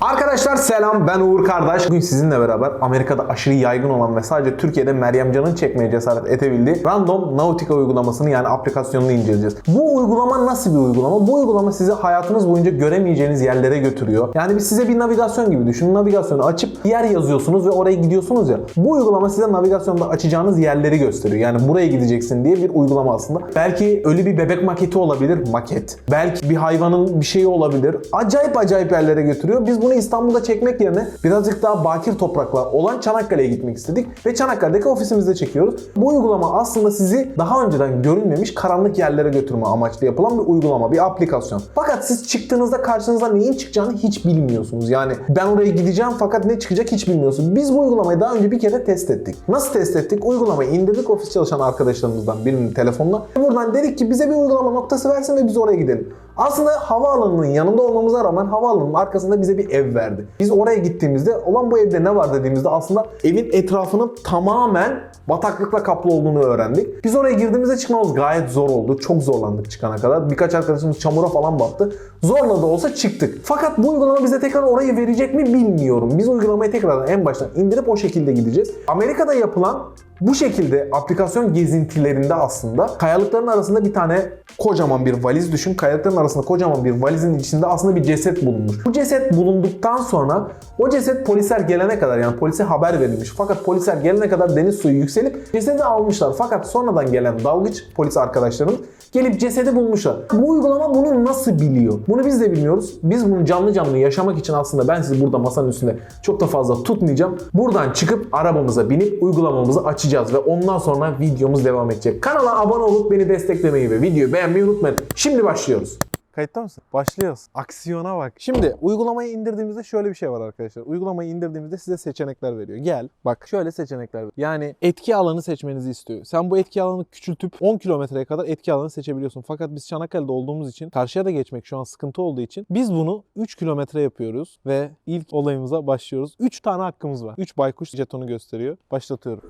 Arkadaşlar selam ben Uğur Kardeş. Bugün sizinle beraber Amerika'da aşırı yaygın olan ve sadece Türkiye'de Meryem Can'ın çekmeye cesaret edebildiği Random Nautica uygulamasını yani aplikasyonunu inceleyeceğiz. Bu uygulama nasıl bir uygulama? Bu uygulama sizi hayatınız boyunca göremeyeceğiniz yerlere götürüyor. Yani biz size bir navigasyon gibi düşünün. Navigasyonu açıp yer yazıyorsunuz ve oraya gidiyorsunuz ya. Bu uygulama size navigasyonda açacağınız yerleri gösteriyor. Yani buraya gideceksin diye bir uygulama aslında. Belki ölü bir bebek maketi olabilir. Maket. Belki bir hayvanın bir şeyi olabilir. Acayip acayip yerlere götürüyor. Biz bunu İstanbul'da çekmek yerine birazcık daha bakir topraklar olan Çanakkale'ye gitmek istedik. Ve Çanakkale'deki ofisimizde çekiyoruz. Bu uygulama aslında sizi daha önceden görünmemiş karanlık yerlere götürme amaçlı yapılan bir uygulama, bir aplikasyon. Fakat siz çıktığınızda karşınıza neyin çıkacağını hiç bilmiyorsunuz. Yani ben oraya gideceğim fakat ne çıkacak hiç bilmiyorsunuz. Biz bu uygulamayı daha önce bir kere test ettik. Nasıl test ettik? Uygulamayı indirdik ofis çalışan arkadaşlarımızdan birinin telefonuna. Buradan dedik ki bize bir uygulama noktası versin ve biz oraya gidelim. Aslında havaalanının yanında olmamıza rağmen havaalanının arkasında bize bir ev verdi. Biz oraya gittiğimizde olan bu evde ne var dediğimizde aslında evin etrafının tamamen bataklıkla kaplı olduğunu öğrendik. Biz oraya girdiğimizde çıkmamız gayet zor oldu. Çok zorlandık çıkana kadar. Birkaç arkadaşımız çamura falan battı. Zorla da olsa çıktık. Fakat bu uygulama bize tekrar orayı verecek mi bilmiyorum. Biz uygulamayı tekrardan en baştan indirip o şekilde gideceğiz. Amerika'da yapılan bu şekilde aplikasyon gezintilerinde aslında kayalıkların arasında bir tane kocaman bir valiz düşün. Kayalıkların arasında kocaman bir valizin içinde aslında bir ceset bulunmuş. Bu ceset bulunduktan sonra o ceset polisler gelene kadar yani polise haber verilmiş. Fakat polisler gelene kadar deniz suyu yükselip cesedi almışlar. Fakat sonradan gelen dalgıç polis arkadaşlarım gelip cesedi bulmuşlar. Bu uygulama bunu nasıl biliyor? Bunu biz de bilmiyoruz. Biz bunu canlı canlı yaşamak için aslında ben sizi burada masanın üstünde çok da fazla tutmayacağım. Buradan çıkıp arabamıza binip uygulamamızı açacağız ve ondan sonra videomuz devam edecek. Kanala abone olup beni desteklemeyi ve videoyu beğenmeyi unutmayın. Şimdi başlıyoruz. Kayıtta mısın? Başlıyoruz. Aksiyona bak. Şimdi uygulamayı indirdiğimizde şöyle bir şey var arkadaşlar. Uygulamayı indirdiğimizde size seçenekler veriyor. Gel. Bak şöyle seçenekler veriyor. Yani etki alanı seçmenizi istiyor. Sen bu etki alanını küçültüp 10 kilometreye kadar etki alanı seçebiliyorsun. Fakat biz Çanakkale'de olduğumuz için karşıya da geçmek şu an sıkıntı olduğu için biz bunu 3 kilometre yapıyoruz ve ilk olayımıza başlıyoruz. 3 tane hakkımız var. 3 baykuş jetonu gösteriyor. Başlatıyorum.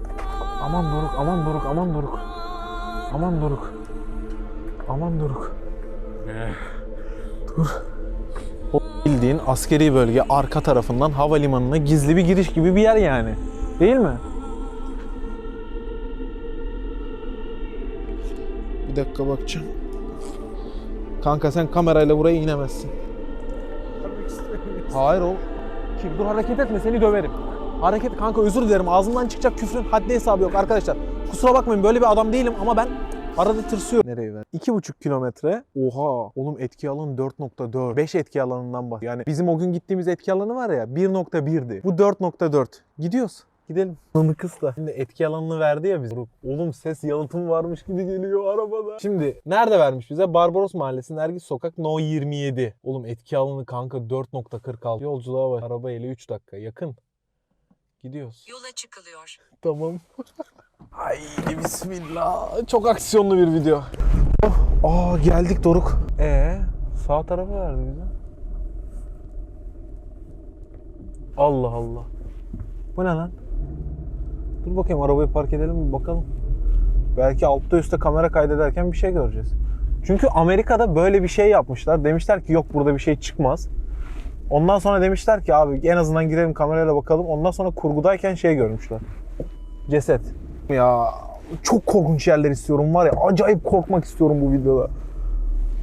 Aman Doruk, aman Doruk, aman Doruk. Aman Doruk. Aman Doruk. Dur. O bildiğin askeri bölge arka tarafından havalimanına gizli bir giriş gibi bir yer yani. Değil mi? Bir dakika bakacağım. Kanka sen kamerayla buraya inemezsin. Hayır o. Kim dur hareket etme seni döverim. Hareket kanka özür dilerim ağzımdan çıkacak küfrün haddi hesabı yok arkadaşlar. Kusura bakmayın böyle bir adam değilim ama ben arada tırsıyorum. Nereye ver? 2,5 kilometre. Oha oğlum etki alanı 4.4. 5 etki alanından bak. Yani bizim o gün gittiğimiz etki alanı var ya 1.1'di. Bu 4.4. Gidiyoruz. Gidelim. Onu kıs da. Şimdi etki alanını verdi ya bize. Oğlum ses yalıtım varmış gibi geliyor arabada. Şimdi nerede vermiş bize? Barbaros Mahallesi Nergis Sokak No 27. Oğlum etki alanı kanka 4.46. Yolculuğa var. Araba ile 3 dakika. Yakın. Gidiyoruz. Yola çıkılıyor. Tamam. Haydi bismillah. Çok aksiyonlu bir video. Oh, aa geldik Doruk. Ee, sağ tarafı verdi bize. Allah Allah. Bu ne lan? Dur bakayım arabayı park edelim bir bakalım. Belki altta üstte kamera kaydederken bir şey göreceğiz. Çünkü Amerika'da böyle bir şey yapmışlar. Demişler ki yok burada bir şey çıkmaz. Ondan sonra demişler ki abi en azından gidelim kamerayla bakalım. Ondan sonra kurgudayken şey görmüşler. Ceset. Ya çok korkunç yerler istiyorum var ya. Acayip korkmak istiyorum bu videoda.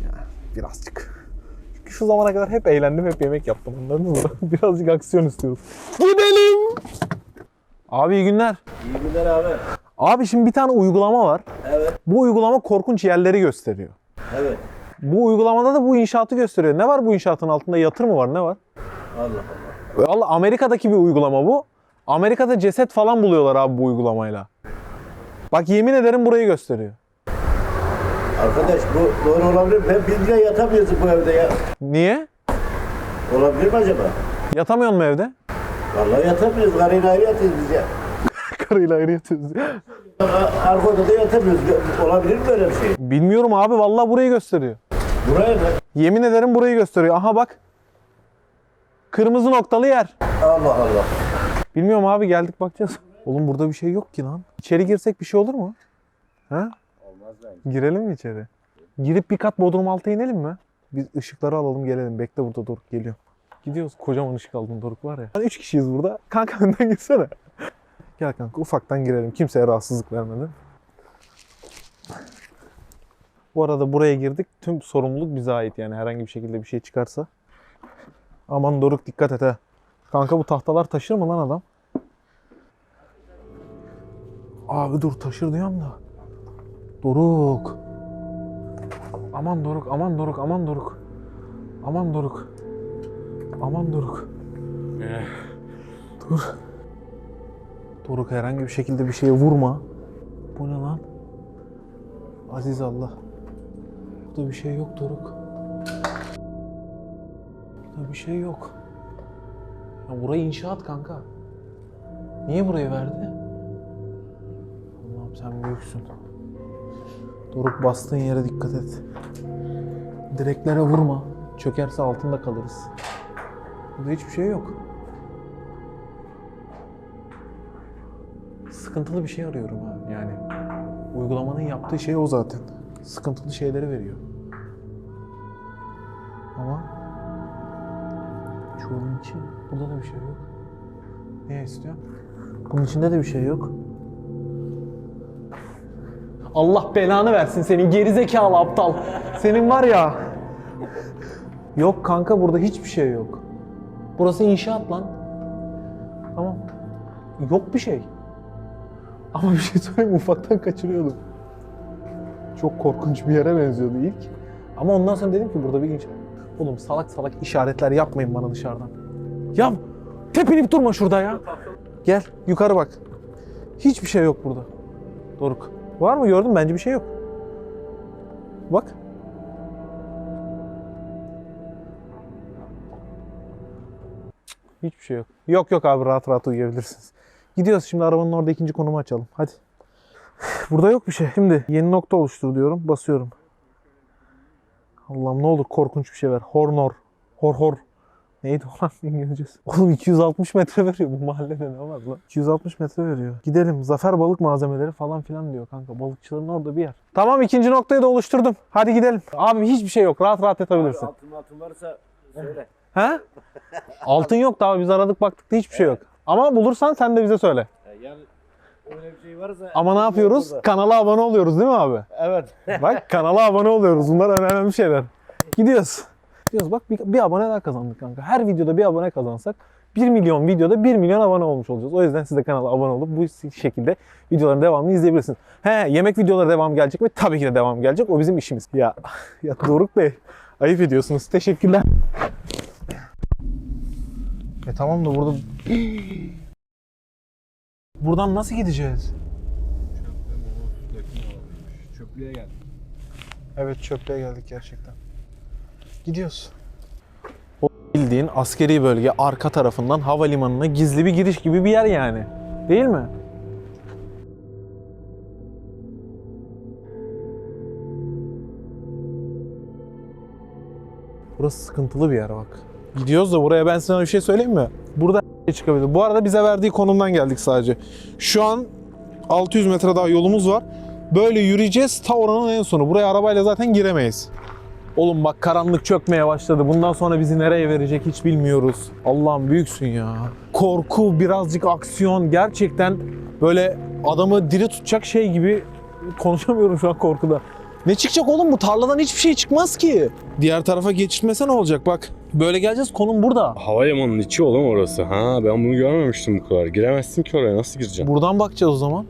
Ya, birazcık. Çünkü şu zamana kadar hep eğlendim, hep yemek yaptım. Anladınız mı? Birazcık aksiyon istiyoruz. Gidelim. Abi iyi günler. İyi günler abi. Abi şimdi bir tane uygulama var. Evet. Bu uygulama korkunç yerleri gösteriyor. Evet. Bu uygulamada da bu inşaatı gösteriyor. Ne var bu inşaatın altında? Yatır mı var? Ne var? Allah Allah. Allah Amerika'daki bir uygulama bu. Amerika'da ceset falan buluyorlar abi bu uygulamayla. Bak yemin ederim burayı gösteriyor. Arkadaş bu doğru olabilir mi? Bir lira yatamıyoruz bu evde ya. Niye? Olabilir mi acaba? Yatamıyor mu evde? Vallahi yatamıyoruz. Karıyla ayrı yatıyoruz biz ya. Karıyla ayrı yatıyoruz. Arka odada yatamıyoruz. Olabilir mi böyle bir şey? Bilmiyorum abi vallahi burayı gösteriyor. Buraya mı? Yemin ederim burayı gösteriyor. Aha bak. Kırmızı noktalı yer. Allah Allah. Bilmiyorum abi geldik bakacağız. Oğlum burada bir şey yok ki lan. İçeri girsek bir şey olur mu? Ha? Olmaz bence. Girelim mi içeri? Girip bir kat bodrum altı inelim mi? Biz ışıkları alalım gelelim. Bekle burada dur geliyor. Gidiyoruz. Kocaman ışık aldım Doruk var ya. Hani üç kişiyiz burada. Kanka önden gitsene. Gel kanka ufaktan girelim. Kimseye rahatsızlık vermeden. Bu arada buraya girdik. Tüm sorumluluk bize ait yani. Herhangi bir şekilde bir şey çıkarsa. Aman Doruk dikkat et ha. Kanka bu tahtalar taşır mı lan adam? Abi dur taşır diyorum da. Doruk. Aman Doruk, aman Doruk, aman Doruk. Aman Doruk. Aman Doruk. Dur. Doruk herhangi bir şekilde bir şeye vurma. Bu ne lan? Aziz Allah. Burada bir şey yok Doruk. Burada bir şey yok. Ya burayı inşaat kanka. Niye burayı verdi? Allah'ım sen büyüksün. Doruk bastığın yere dikkat et. Direklere vurma. Çökerse altında kalırız. Burada hiçbir şey yok. Sıkıntılı bir şey arıyorum ha yani. Uygulamanın yaptığı şey o zaten. Sıkıntılı şeyleri veriyor. Ama çuvalın içi. Burada da bir şey yok. Ne istiyorsun? Bunun içinde de bir şey yok. Allah belanı versin senin gerizekalı aptal. Senin var ya. Yok kanka burada hiçbir şey yok. Burası inşaat lan. Tamam. Yok bir şey. Ama bir şey söyleyeyim ufaktan kaçırıyordum. Çok korkunç bir yere benziyordu ilk. Ama ondan sonra dedim ki burada bir. Oğlum salak salak işaretler yapmayın bana dışarıdan. Ya tepinip durma şurada ya. Gel yukarı bak. Hiçbir şey yok burada. Doruk. Var mı gördün? Bence bir şey yok. Bak. Hiçbir şey yok. Yok yok abi rahat rahat uyuyabilirsiniz. Gidiyoruz şimdi arabanın orada ikinci konumu açalım. Hadi. Burada yok bir şey. Şimdi yeni nokta oluştur diyorum. Basıyorum. Allah'ım ne olur korkunç bir şey ver. Hornor. Hor hor. Neydi o lan İngilizcesi? Oğlum 260 metre veriyor bu mahallede ne var lan? 260 metre veriyor. Gidelim. Zafer balık malzemeleri falan filan diyor kanka. Balıkçıların orada bir yer. Tamam ikinci noktayı da oluşturdum. Hadi gidelim. Abi hiçbir şey yok. Rahat rahat yatabilirsin. Altın altın varsa söyle. He? Altın yok daha biz aradık baktık da hiçbir şey yok. Ama bulursan sen de bize söyle. Öyle bir şey varsa... Ama ne yapıyoruz? Burada. Kanala abone oluyoruz değil mi abi? Evet. Bak kanala abone oluyoruz. Bunlar önemli şeyler. Gidiyoruz. Gidiyoruz bak bir, bir abone daha kazandık kanka. Her videoda bir abone kazansak 1 milyon videoda 1 milyon abone olmuş olacağız. O yüzden siz de kanala abone olup bu şekilde videoların devamını izleyebilirsiniz. He yemek videoları devam gelecek mi? Tabii ki de devam gelecek. O bizim işimiz. Ya ya Doruk Bey ayıp ediyorsunuz. Teşekkürler. E tamam da burada Buradan nasıl gideceğiz? Çöplüğe geldik. Evet çöplüğe geldik gerçekten. Gidiyoruz. O bildiğin askeri bölge arka tarafından havalimanına gizli bir giriş gibi bir yer yani. Değil mi? Burası sıkıntılı bir yer bak. Gidiyoruz da buraya ben sana bir şey söyleyeyim mi? Burada çıkabilir. Bu arada bize verdiği konumdan geldik sadece. Şu an 600 metre daha yolumuz var. Böyle yürüyeceğiz ta oranın en sonu. Buraya arabayla zaten giremeyiz. Oğlum bak karanlık çökmeye başladı. Bundan sonra bizi nereye verecek hiç bilmiyoruz. Allah'ım büyüksün ya. Korku, birazcık aksiyon. Gerçekten böyle adamı diri tutacak şey gibi konuşamıyorum şu an korkuda. Ne çıkacak oğlum bu tarladan hiçbir şey çıkmaz ki. Diğer tarafa geçitmese ne olacak bak. Böyle geleceğiz konum burada. Havalimanının içi oğlum orası. Ha ben bunu görmemiştim bu kadar. Giremezsin ki oraya nasıl gireceksin? Buradan bakacağız o zaman.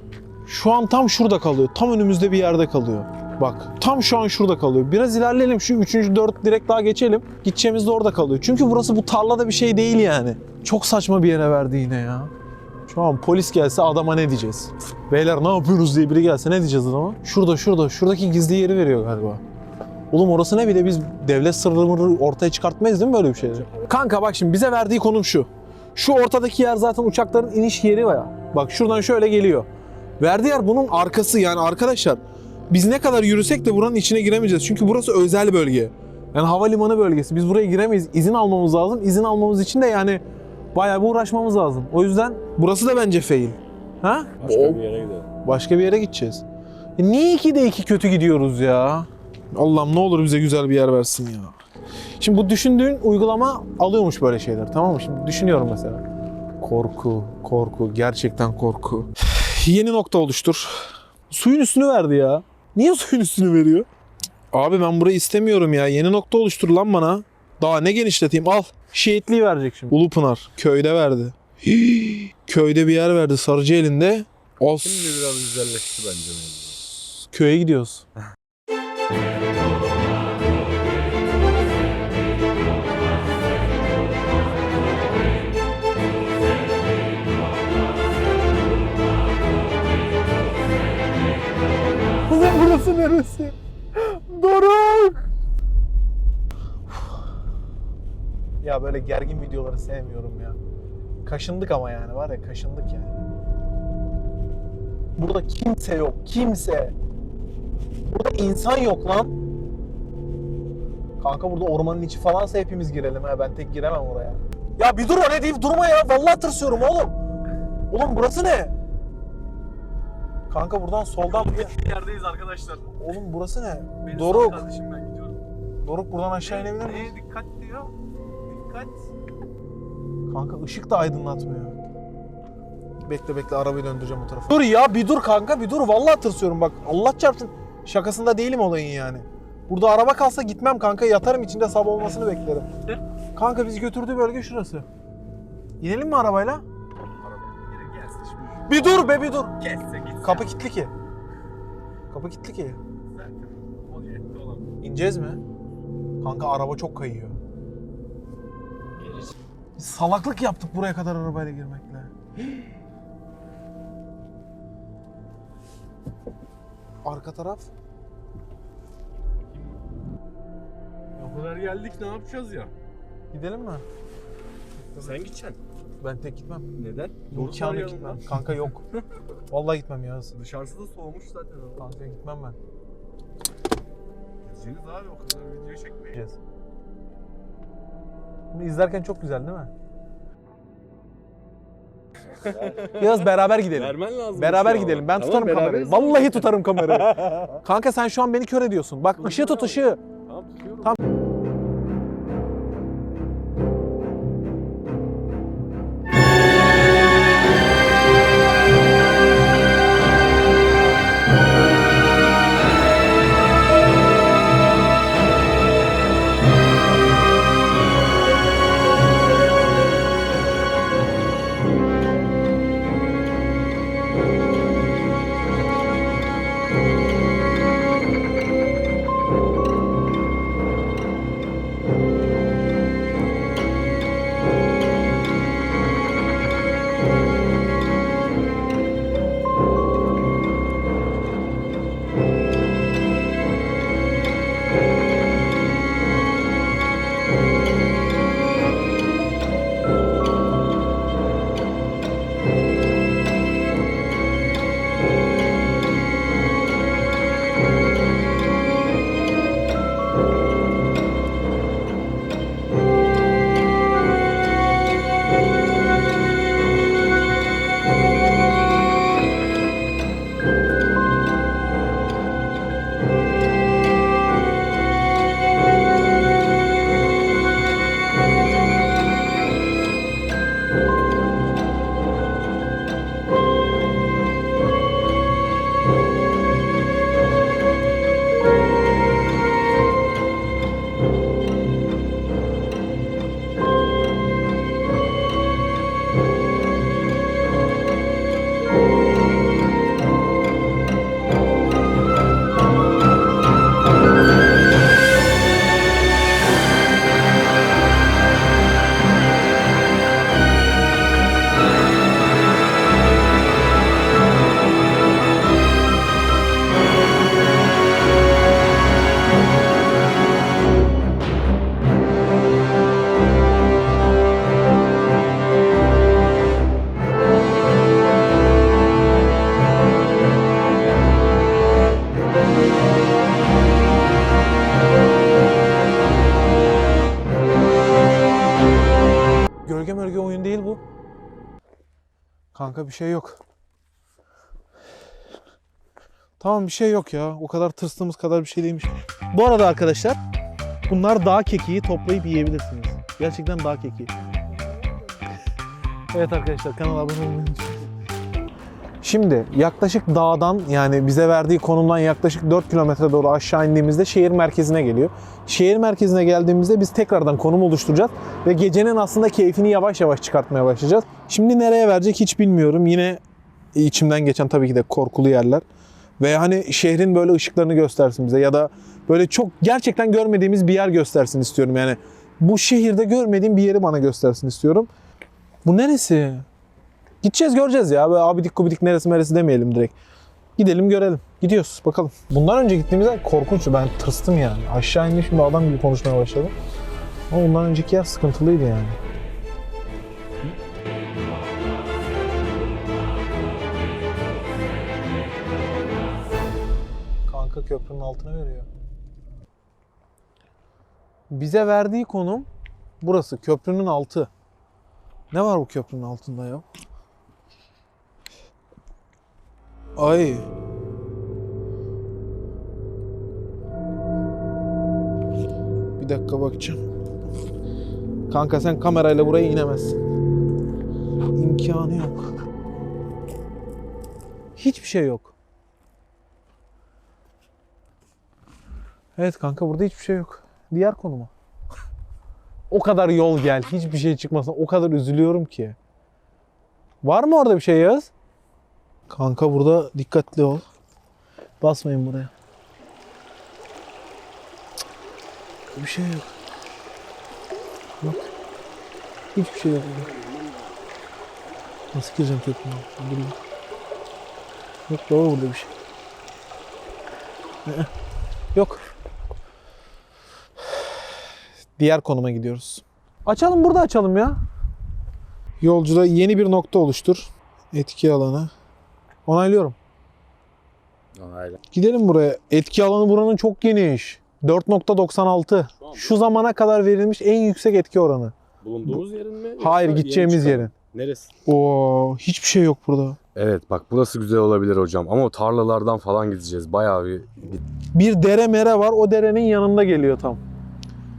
Şu an tam şurada kalıyor. Tam önümüzde bir yerde kalıyor. Bak tam şu an şurada kalıyor. Biraz ilerleyelim şu 3. 4 direkt daha geçelim. Gideceğimiz de orada kalıyor. Çünkü burası bu tarlada bir şey değil yani. Çok saçma bir yere verdi yine ya. An polis gelse adama ne diyeceğiz? Beyler ne yapıyoruz diye biri gelse ne diyeceğiz adama? Şurada şurada şuradaki gizli yeri veriyor galiba. Oğlum orası ne bir de biz devlet sırrını ortaya çıkartmayız değil mi böyle bir şeyleri? Kanka bak şimdi bize verdiği konum şu. Şu ortadaki yer zaten uçakların iniş yeri var ya. Bak şuradan şöyle geliyor. Verdiği yer bunun arkası yani arkadaşlar. Biz ne kadar yürüsek de buranın içine giremeyeceğiz. Çünkü burası özel bölge. Yani havalimanı bölgesi. Biz buraya giremeyiz. İzin almamız lazım. İzin almamız için de yani bayağı bir uğraşmamız lazım. O yüzden burası da bence fail. Ha? Başka O- bir yere gidelim. Başka bir yere gideceğiz. E niye 2'de 2 kötü gidiyoruz ya? Allah'ım ne olur bize güzel bir yer versin ya. Şimdi bu düşündüğün uygulama alıyormuş böyle şeyler tamam mı? Şimdi düşünüyorum mesela. Korku, korku, gerçekten korku. Yeni nokta oluştur. Suyun üstünü verdi ya. Niye suyun üstünü veriyor? Abi ben burayı istemiyorum ya. Yeni nokta oluştur lan bana. Daha ne genişleteyim al. Şehitliği verecek şimdi. Ulupınar. Köyde verdi. Hii, Köyde bir yer verdi Sarıcı elinde. Os. Şimdi biraz güzelleşti bence. Köye gidiyoruz. Burası neresi? Doruk! Ya böyle gergin videoları sevmiyorum ya. Kaşındık ama yani var ya kaşındık yani. Burada kimse yok, kimse. Burada insan yok lan. Kanka burada ormanın içi falansa hepimiz girelim ha. Ben tek giremem oraya. Ya bir dur öyle deyip durma ya. Vallahi tırsıyorum oğlum. Oğlum burası ne? Kanka buradan soldan bir... yerdeyiz arkadaşlar. Oğlum burası ne? Beni Doruk. kardeşim ben gidiyorum. Doruk buradan aşağı inebilir miyiz? Neye dikkat diyor? Dikkat. Kanka ışık da aydınlatmıyor. Bekle bekle arabayı döndüreceğim o tarafa. Dur ya bir dur kanka bir dur. Vallahi tırsıyorum bak. Allah çarpsın. Şakasında değilim olayın yani. Burada araba kalsa gitmem kanka. Yatarım içinde sabah olmasını beklerim. Kanka bizi götürdüğü bölge şurası. İnelim mi arabayla? Bir dur be bir dur. Kapı kilitli ki. Kapı kilitli ki. İneceğiz mi? Kanka araba çok kayıyor. Biz salaklık yaptık buraya kadar arabayla girmekle. Arka taraf. O kadar geldik ne yapacağız ya? Gidelim mi? Sen gideceksin. Ben tek gitmem. Neden? İmkanı gitmem. Kanka yok. Vallahi gitmem ya. Dışarısı da soğumuş zaten. Kanka gitmem ben. Gideceğiz abi o kadar video çekmeye. Gideceğiz. İzlerken çok güzel değil mi? Biraz beraber gidelim. Vermen lazım. Beraber an. gidelim. Ben Tamam, tutarım kamerayı. Vallahi tutarım kamerayı. Kanka sen şu an beni kör ediyorsun. Bak ışığı tut ışığı. Tamam tutuyorum. Tamam. Bir şey yok. Tamam bir şey yok ya. O kadar tırstığımız kadar bir şey değilmiş. Bu arada arkadaşlar bunlar dağ kekiği toplayıp yiyebilirsiniz. Gerçekten dağ kekiği. evet arkadaşlar kanala abone olmayı unutmayın. Şimdi yaklaşık dağdan yani bize verdiği konumdan yaklaşık 4 kilometre doğru aşağı indiğimizde şehir merkezine geliyor. Şehir merkezine geldiğimizde biz tekrardan konum oluşturacağız ve gecenin aslında keyfini yavaş yavaş çıkartmaya başlayacağız. Şimdi nereye verecek hiç bilmiyorum. Yine içimden geçen tabii ki de korkulu yerler. Ve hani şehrin böyle ışıklarını göstersin bize ya da böyle çok gerçekten görmediğimiz bir yer göstersin istiyorum. Yani bu şehirde görmediğim bir yeri bana göstersin istiyorum. Bu neresi? Gideceğiz göreceğiz ya. Böyle abidik gubidik neresi neresi demeyelim direkt. Gidelim görelim. Gidiyoruz bakalım. Bundan önce gittiğimizde korkunçtu. Ben tırstım yani. Aşağı indim şimdi adam gibi konuşmaya başladım. Ama bundan önceki yer sıkıntılıydı yani. Kanka köprünün altına veriyor. Bize verdiği konum burası. Köprünün altı. Ne var bu köprünün altında ya? Ay. Bir dakika bakacağım. Kanka sen kamerayla buraya inemezsin. İmkanı yok. Hiçbir şey yok. Evet kanka burada hiçbir şey yok. Diğer konuma. o kadar yol gel, hiçbir şey çıkmasın. O kadar üzülüyorum ki. Var mı orada bir şey Yağız? Kanka burada dikkatli ol. Basmayın buraya. Cık, Bir şey yok. Bak. Hiçbir şey yok. Nasıl gireceğim? Dur bir. Yok baba burada bir şey. Ee, Yok. Diğer konuma gidiyoruz. Açalım burada açalım ya. Yolcuda yeni bir nokta oluştur. Etki alanı. Onaylıyorum. Aynen. Gidelim buraya. Etki alanı buranın çok geniş. 4.96. Şu zamana kadar verilmiş en yüksek etki oranı. Bulunduğumuz yerin mi? Hayır yoksa gideceğimiz yeni yerin. Neresi? Oo, hiçbir şey yok burada. Evet bak burası güzel olabilir hocam ama o tarlalardan falan gideceğiz. Bayağı bir Bir dere mere var. O derenin yanında geliyor tam.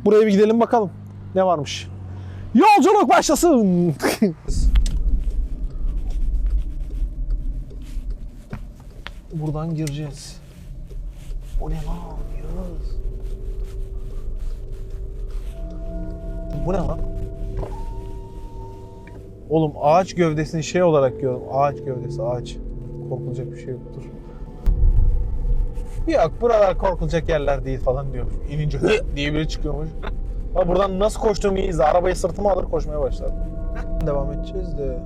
Buraya bir gidelim bakalım. Ne varmış? Yolculuk başlasın. Buradan gireceğiz. O ne lan? Yağız. Bu ne lan? Oğlum ağaç gövdesini şey olarak görüyorum. Ağaç gövdesi ağaç. Korkulacak bir şey yoktur. Yok buralar korkulacak yerler değil falan diyormuş. İnince hı diye biri çıkıyormuş. Ha buradan nasıl koştuğumu iyi izle. Arabayı sırtıma alır koşmaya başladım. Devam edeceğiz de.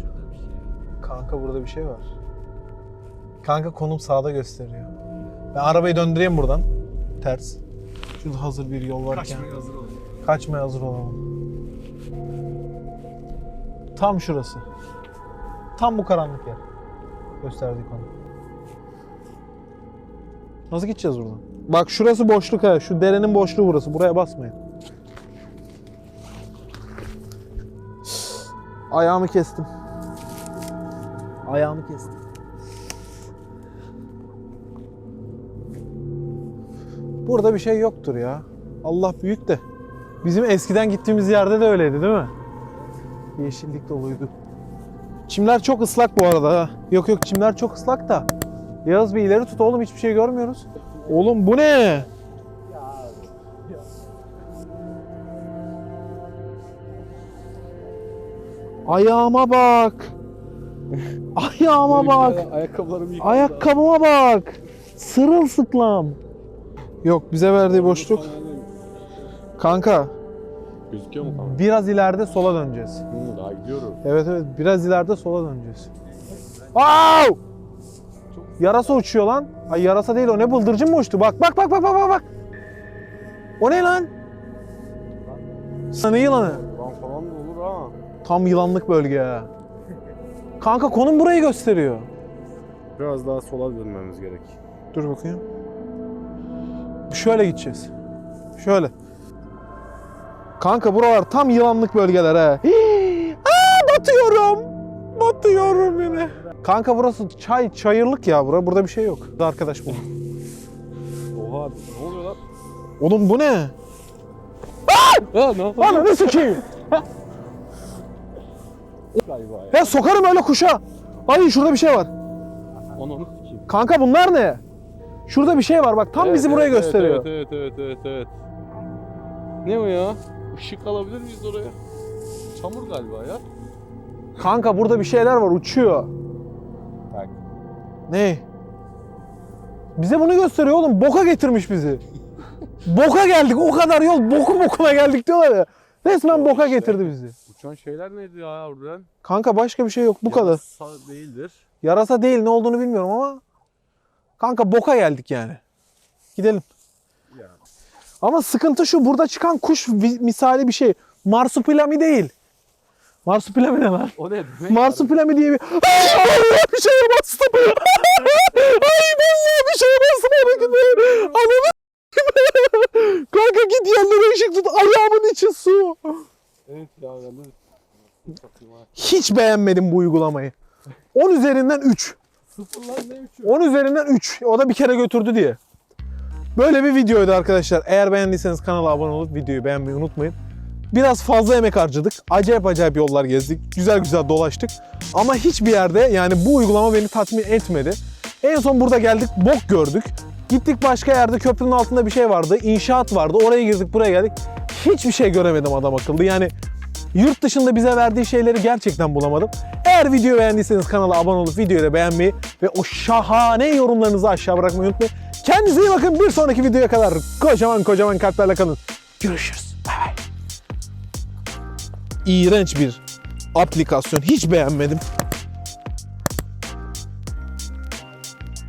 Şurada bir şey. Kanka burada bir şey var. Kanka konum sağda gösteriyor. Ben arabayı döndüreyim buradan. Ters. Şurada hazır bir yol varken. Kaçmaya hazır olun. Kaçmaya hazır olalım. Tam şurası. Tam bu karanlık yer. Gösterdiği konu. Nasıl gideceğiz buradan? Bak şurası boşluk ha. Şu derenin boşluğu burası. Buraya basmayın. Ayağımı kestim. Ayağımı kestim. Burada bir şey yoktur ya. Allah büyük de. Bizim eskiden gittiğimiz yerde de öyleydi değil mi? Yeşillik doluydu. Çimler çok ıslak bu arada. Yok yok çimler çok ıslak da. Yağız bir ileri tut oğlum hiçbir şey görmüyoruz. Oğlum bu ne? Ayağıma bak. Ayağıma bak. Ayakkabılarım yıkandı. Ayakkabıma bak. Sırılsıklam. Yok bize verdiği boşluk. Kanka Gözüküyor mu kanka? biraz ileride sola döneceğiz. Hı, daha gidiyorum. Evet evet biraz ileride sola döneceğiz. Au! Yarasa uçuyor lan. Ay yarasa değil o ne bıldırcın mı uçtu? Bak bak bak bak bak bak bak. O ne lan? Sana yılanı. Lan falan da olur ha. Tam yılanlık bölge ya. Kanka konum burayı gösteriyor. Biraz daha sola dönmemiz gerek. Dur bakayım. Şöyle gideceğiz. Şöyle. Kanka buralar tam yılanlık bölgeler he. Hii! Aa, batıyorum. Batıyorum. Yine. Kanka burası çay, çayırlık ya bura. Burada bir şey yok. Arkadaş bu. Oha ne oluyor lan? Oğlum bu ne? Ha ne yapıyorsun? Ananı sikeyim. Galiba ya. Ya sokarım öyle kuşa. Ay şurada bir şey var. Ananı sikeyim. Kanka bunlar ne? Şurada bir şey var bak tam Evet, bizi buraya evet, gösteriyor. Evet evet evet evet evet. Ne o ya? Işık alabilir miyiz oraya? Çamur galiba ya. Kanka burada bir şeyler var uçuyor. Bak. Ne? Bize bunu gösteriyor oğlum. Boka getirmiş bizi. boka geldik. O kadar yol boku bokuna geldik diyorlar ya. Resmen boka getirdi bizi. Uçan şeyler neydi ya harbiden? Kanka başka bir şey yok bu kadar. Yarasa değildir. Yarasa değil ne olduğunu bilmiyorum ama kanka boka geldik yani. Gidelim. Ya. Ama sıkıntı şu burada çıkan kuş misali bir şey. Marsupilami değil. Marsupilami ne lan? O ne? Marsupilami diye bir... Ay bir şeye bastım. Ay vallahi bir şeye bastım. Ananı Kanka git yerlere ışık tut. Ayağımın içi su. Evet ya. Hiç beğenmedim bu uygulamayı. 10 üzerinden 3. Sıfır lan ne üçü? 10 üzerinden 3. O da bir kere götürdü diye. Böyle bir videoydu arkadaşlar. Eğer beğendiyseniz kanala abone olup videoyu beğenmeyi unutmayın. Biraz fazla emek harcadık. Acayip acayip yollar gezdik. Güzel güzel dolaştık. Ama hiçbir yerde yani bu uygulama beni tatmin etmedi. En son burada geldik bok gördük. Gittik başka yerde köprünün altında bir şey vardı. İnşaat vardı. Oraya girdik buraya geldik. Hiçbir şey göremedim adam akıllı. Yani yurt dışında bize verdiği şeyleri gerçekten bulamadım. Eğer videoyu beğendiyseniz kanala abone olup videoyu da beğenmeyi ve o şahane yorumlarınızı aşağı bırakmayı unutmayın. Kendinize iyi bakın. Bir sonraki videoya kadar kocaman kocaman kalplerle kalın. Görüşürüz. Bay bay. İğrenç bir aplikasyon. Hiç beğenmedim.